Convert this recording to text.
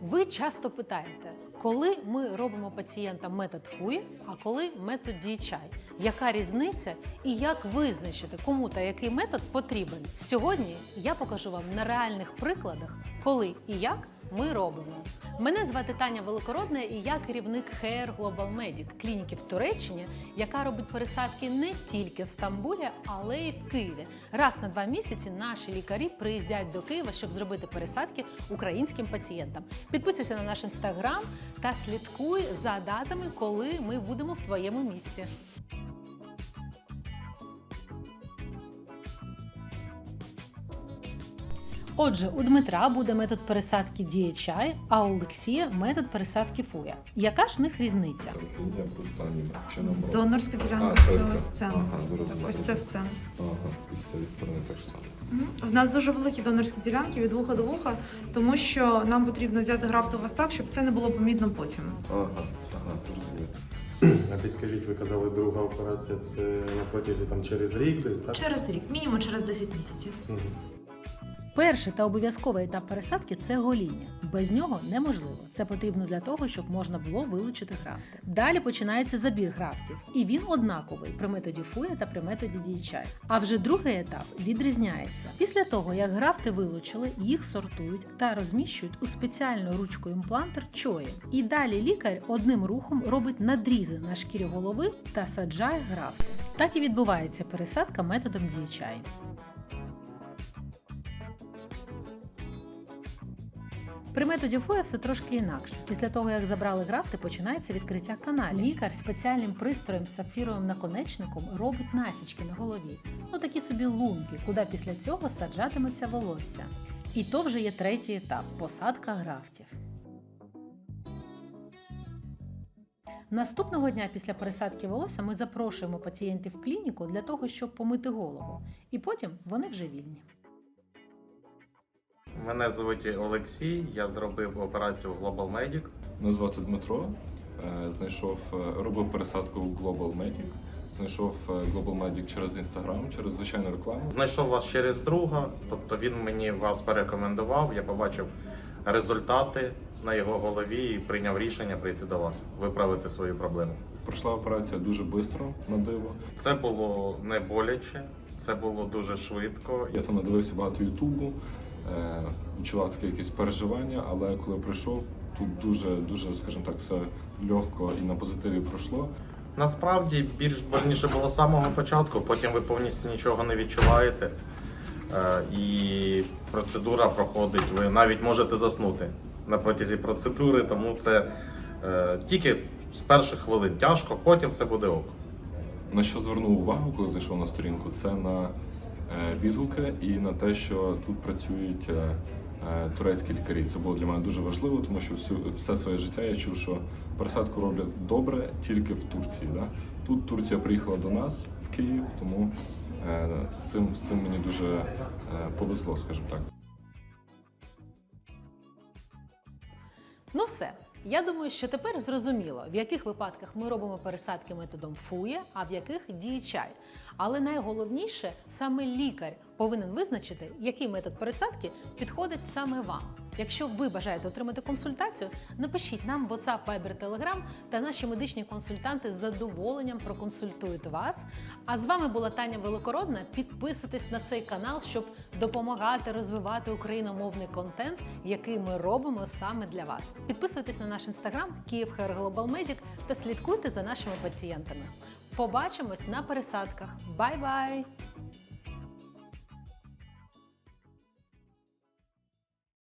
Ви часто питаєте, коли ми робимо пацієнтам метод фуї, а коли метод дієчай? Яка різниця і як визначити, кому та який метод потрібен? Сьогодні я покажу вам на реальних прикладах, коли і як ми робимо. Мене звати Таня Великородна, і я керівник Hair Global Medic, клініки в Туреччині, яка робить пересадки не тільки в Стамбулі, але й в Києві. Раз на два місяці наші лікарі приїздять до Києва, щоб зробити пересадки українським пацієнтам. Підписуйся на наш інстаграм та слідкуй за датами, коли ми будемо в твоєму місті. Отже, у Дмитра буде метод пересадки DHI, а у Олексія метод пересадки FUE. Яка ж в них різниця? Донорська ділянка це це ось це. Ага, Так, ось це все. Ага, і з цієї сторони так само. В нас дуже великі донорські ділянки від вуха до вуха, тому що нам потрібно взяти графт у вас так, щоб це не було помітно потім. Ага, ага, зрозуміло. А підскажіть, ви казали, друга операція це на протязі там через рік десь, так? Через рік, мінімум через 10 місяців. Мгм. Перший та обов'язковий етап пересадки це гоління. Без нього неможливо. Це потрібно для того, щоб можна було вилучити графти. Далі починається забір графтів, і він однаковий при методі FUE та при методі DHI. А вже другий етап відрізняється. Після того, як графти вилучили, їх сортують та розміщують у спеціальну ручку імплантер чої. І далі лікар одним рухом робить надрізи на шкірі голови та саджає графти. Так і відбувається пересадка методом DHI. При методі ФОЯ все трошки інакше. Після того, як забрали графти, починається відкриття каналів. Лікар спеціальним пристроєм з сапфіровим наконечником робить насічки на голові. Ну такі собі лунки, куди після цього саджатиметься волосся. І то вже є третій етап посадка графтів. Наступного дня після пересадки волосся ми запрошуємо пацієнтів в клініку для того, щоб помити голову. І потім вони вже вільні. Мене звуть Олексій, я зробив операцію в Global Medic. Мене звати Дмитро. Е, Знайшов, е, робив пересадку у Global Medic. Знайшов е, Global Medic через Instagram, через звичайну рекламу. Знайшов вас через друга, тобто він мені вас порекомендував. Я побачив результати на його голові і прийняв рішення прийти до вас, виправити свою проблему. Пройшла операція дуже швидко, на диво. Це було не боляче, це було дуже швидко. Я там надивився багато Ютубу, відчував таке якесь переживання, але коли прийшов, тут дуже, дуже, скажімо так, все легко і на позитиві пройшло. Насправді більш больніше було з самого початку, потім ви повністю нічого не відчуваєте. Е, І процедура проходить, ви навіть можете заснути на протязі процедури, тому це е, тільки з перших хвилин тяжко, потім все буде ок. На що звернув увагу, коли зайшов на сторінку, це на е, відгуки і на те, що тут працюють е, е, турецькі лікарі. Це було для мене дуже важливо, тому що всю, все своє життя я чув, що пересадку роблять добре тільки в Турції. Да? Тут Турція приїхала до нас в Київ, тому е, з, цим, з цим мені дуже е, повезло, скажімо так. Ну все. Я думаю, що тепер зрозуміло, в яких випадках ми робимо пересадки методом ФУЄ, а в яких DHI. Але найголовніше, саме лікар повинен визначити, який метод пересадки підходить саме вам. Якщо ви бажаєте отримати консультацію, напишіть нам WhatsApp, Viber, Telegram, та наші медичні консультанти з задоволенням проконсультують вас. А з вами була Таня Великородна. Підписуйтесь на цей канал, щоб допомагати розвивати україномовний контент, який ми робимо саме для вас. Підписуйтесь на наш інстаграм Київ та слідкуйте за нашими пацієнтами. Побачимось на пересадках. Бай-бай!